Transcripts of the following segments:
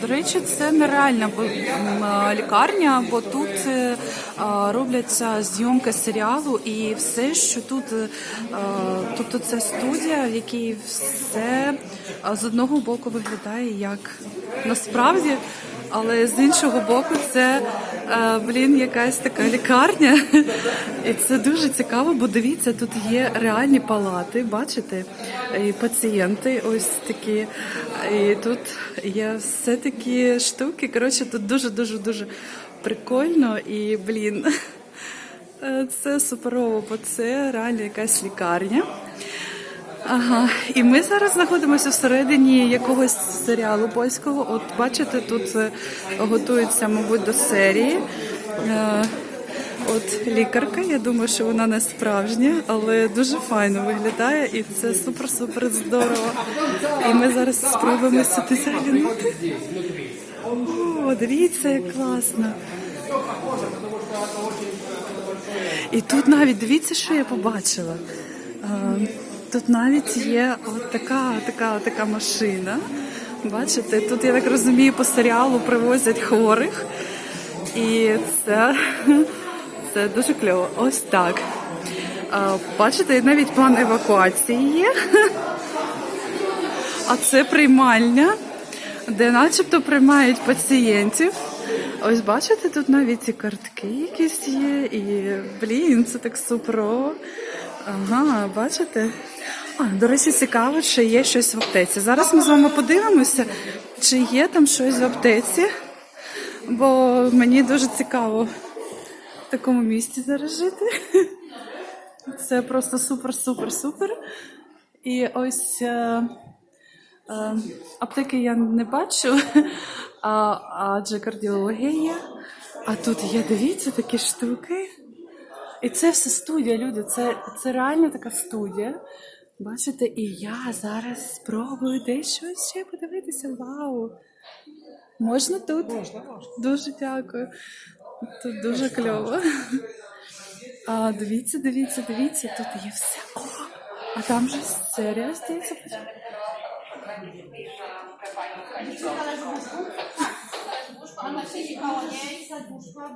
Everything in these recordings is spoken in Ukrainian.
До речі, це нереальна лікарня, бо тут е, робляться зйомки серіалу і все, що тут, е, тобто це студія, в якій все з одного боку виглядає як насправді, але з іншого боку, це е, блін, якась така лікарня. І це дуже цікаво, бо дивіться, тут є реальні палати, бачите, і пацієнти ось такі. І тут є все такі штуки. Коротше, тут дуже дуже дуже прикольно і блін. е, Це суперово, бо це реально якась лікарня. Ага, і ми зараз знаходимося всередині якогось серіалу польського. От бачите, тут е, готуються, мабуть, до серії. Е, От лікарка, я думаю, що вона не справжня, але дуже файно виглядає, і це супер-супер здорово. І ми зараз спробуємо сюди заглянути. О, дивіться, як класно. І тут навіть дивіться, що я побачила. Тут навіть є от така, така, така машина. Бачите, тут, я так розумію, по серіалу привозять хворих. І це, це дуже кльово. Ось так. Бачите, навіть план евакуації є. А це приймальня, де начебто приймають пацієнтів. Ось бачите, тут навіть і картки якісь є, і блін, це так суперово. Ага, бачите? А, до речі, цікаво, чи є щось в аптеці. Зараз ми з вами подивимося, чи є там щось в аптеці, бо мені дуже цікаво в такому місці зараз жити. Це просто супер-супер-супер. І ось. е, Е, Аптеки я не бачу, а, адже кардіологія. А тут є, дивіться, такі штуки. І це все студія, люди. Це, це реально така студія. Бачите, і я зараз спробую дещо ще подивитися. Вау! Можна тут? Можна, можна. Дуже дякую. Тут дуже кльово. А, дивіться, дивіться, дивіться, тут є все. О, а там же серія, здається.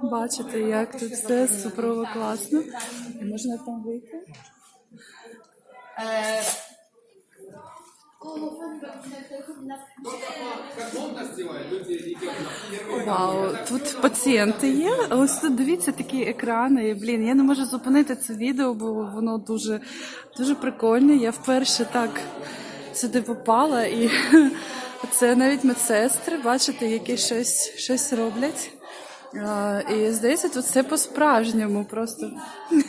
Бачите, як тут все суперово класно. Можна там вийти? Вау, тут пацієнти є. Ось тут дивіться такі екрани. Блін, я не можу зупинити це відео, бо воно дуже, дуже прикольне. Я вперше так сюди попала, і це навіть медсестри, бачите, які щось, щось роблять. А, І здається, тут все по-справжньому просто.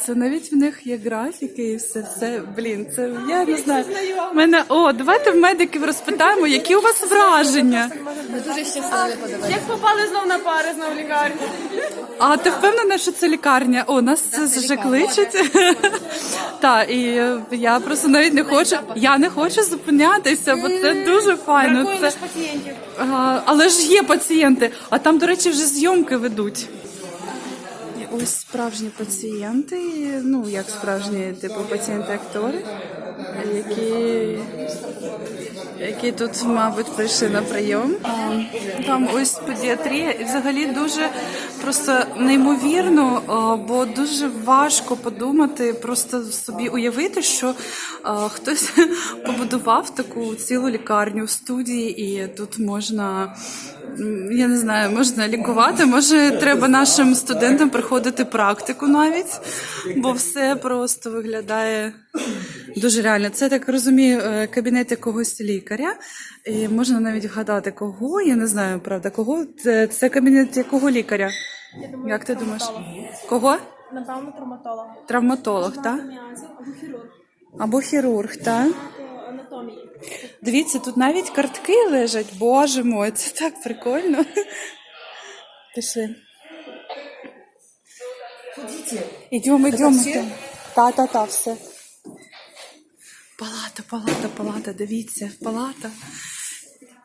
Це навіть в них є графіки і все, все. Блін, це я не знаю. Мене о, давайте в медиків розпитаємо, які у вас враження. Ми дуже щасливі подивитися. Як попали знов на пари, знов в лікарню? А ти впевнена, що це лікарня? О, нас це вже кличуть. Так, і я просто навіть не хочу. Я не хочу зупинятися, бо це дуже файно. Це пацієнтів. Але ж є пацієнти, а там, до речі, вже зйомки ведуть. Ось справжні пацієнти, ну як справжні, типу пацієнти-актори, які, які тут, мабуть, прийшли на прийом. Там ось педіатрія, і взагалі дуже просто неймовірно, бо дуже важко подумати, просто собі уявити, що хтось побудував таку цілу лікарню в студії, і тут можна. Я не знаю, можна лікувати. Може, треба нашим студентам приходити практику навіть, бо все просто виглядає дуже реально. Це так розумію, е, кабінет якогось лікаря. І можна навіть вгадати, кого. Я не знаю, правда, кого. Це, це кабінет якого лікаря? Як ти думаєш? Кого? Напевно, травматолога. Травматолог, так? Або хірург. Або хірург, так? Анатомії. Дивіться, тут навіть картки лежать. Боже мой, це так прикольно. Пішли. Йдемо, йдемо. Та, та, та, все. Палата, палата, палата, дивіться, палата.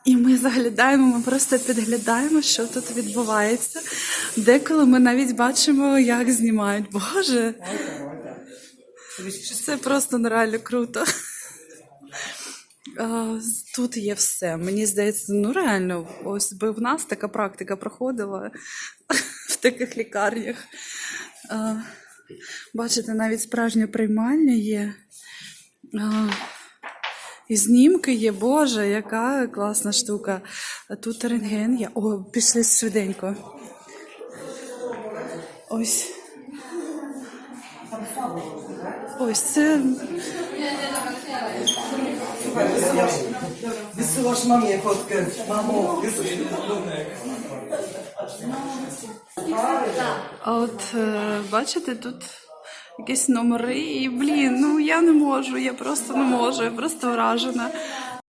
І ми заглядаємо, ми просто підглядаємо, що тут відбувається. Деколи ми навіть бачимо, як знімають. Боже. Це просто нереально круто. Тут є все. Мені здається, ну реально, ось би в нас така практика проходила в таких лікарнях. Бачите, навіть справжня приймальня є. І знімки є, Боже, яка класна штука. Тут рентген є. О, пішли швиденько. Ось. Ось це mamie fotkę. Mamo, jesteś А от е, бачите, тут якісь номери, і блін, ну я не можу, я просто не можу, я просто вражена.